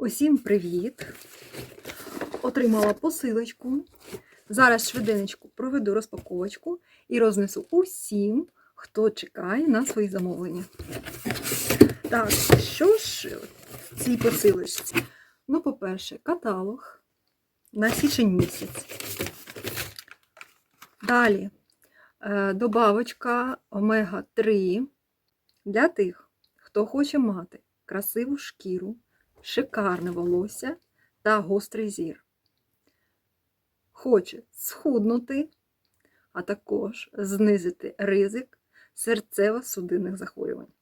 Усім привіт! Отримала посилочку. Зараз швиденечку проведу розпаковочку і рознесу усім, хто чекає на свої замовлення. Так, що ж в цій посилочці? Ну, по-перше, каталог на січень місяць. Далі е, добавочка омега-3 для тих, хто хоче мати красиву шкіру, шикарне волосся та гострий зір. Хоче схуднути, а також знизити ризик серцево-судинних захворювань.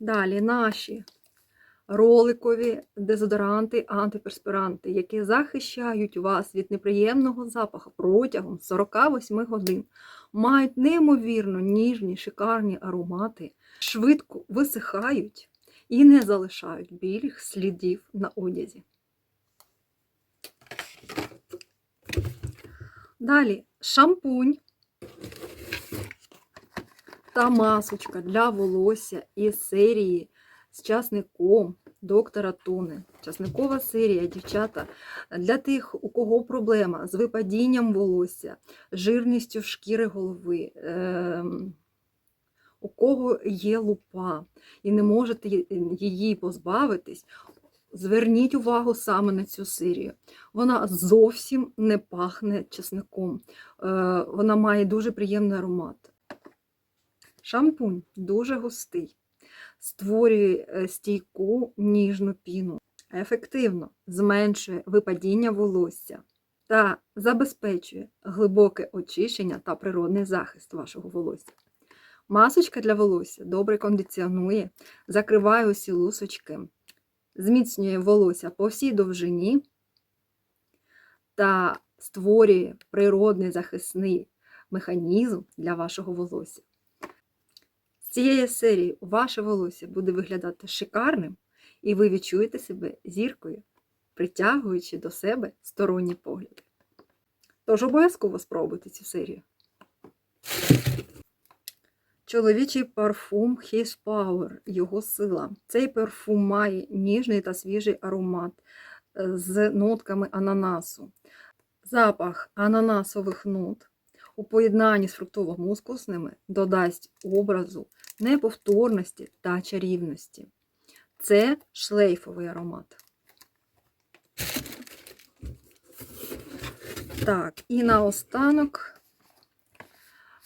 Далі наші роликові дезодоранти, антиперспіранти, які захищають вас від неприємного запаху протягом 48 годин, мають неймовірно ніжні, шикарні аромати, швидко висихають і не залишають білих слідів на одязі. Далі шампунь та масочка для волосся із серії з часником доктора Туни. Часникова серія, дівчата, для тих, у кого проблема з випадінням волосся, жирністю шкіри голови, е у кого є лупа і не можете її позбавитись, зверніть увагу саме на цю серію. Вона зовсім не пахне часником. Е вона має дуже приємний аромат. Шампунь дуже густий, створює стійку ніжну піну, ефективно зменшує випадіння волосся та забезпечує глибоке очищення та природний захист вашого волосся. Масочка для волосся добре кондиціонує, закриває усі лусочки, зміцнює волосся по всій довжині та створює природний захисний механізм для вашого волосся. Цієї серії ваше волосся буде виглядати шикарним, і ви відчуєте себе зіркою, притягуючи до себе сторонні погляди. Тож обов'язково спробуйте цю серію. Чоловічий парфум His Power, його сила. Цей парфум має ніжний та свіжий аромат з нотками ананасу. Запах ананасових нот у поєднанні з фруктово-мускусними додасть образу неповторності та чарівності. Це шлейфовий аромат. Так, і наостанок,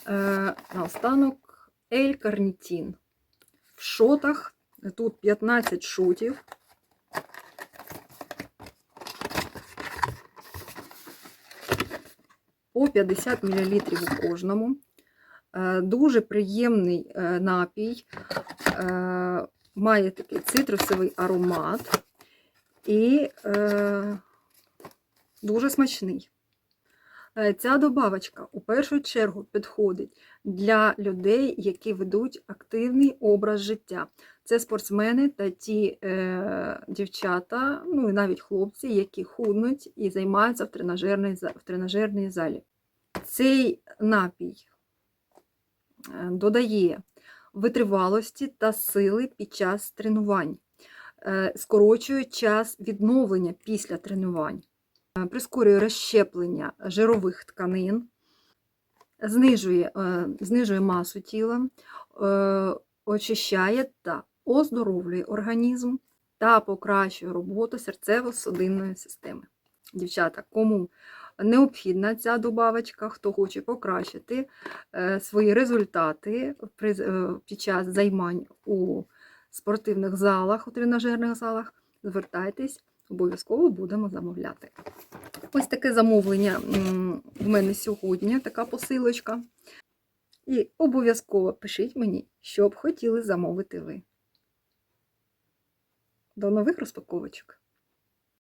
е, наостанок Ель-карнітін. В шотах, тут 15 шотів. По 50 мл у кожному. Е, Дуже приємний е, напій, е, має такий цитрусовий аромат і дуже смачний. Ця добавочка у першу чергу підходить для людей, які ведуть активний образ життя. Це спортсмени та ті е, дівчата, ну і навіть хлопці, які худнуть і займаються в тренажерній, в тренажерній залі. Цей напій е, додає витривалості та сили під час тренувань, е, скорочує час відновлення після тренувань. Е, прискорює розщеплення жирових тканин, знижує, е, знижує масу тіла, е, очищає та оздоровлює організм та покращує роботу серцево-судинної системи. Дівчата, кому необхідна ця добавочка, хто хоче покращити свої результати під час займань у спортивних залах, у тренажерних залах, звертайтесь обов'язково будемо замовляти. Ось таке замовлення в мене сьогодні, така посилочка. І обов'язково пишіть мені, що б хотіли замовити ви. До нових розпаковочок!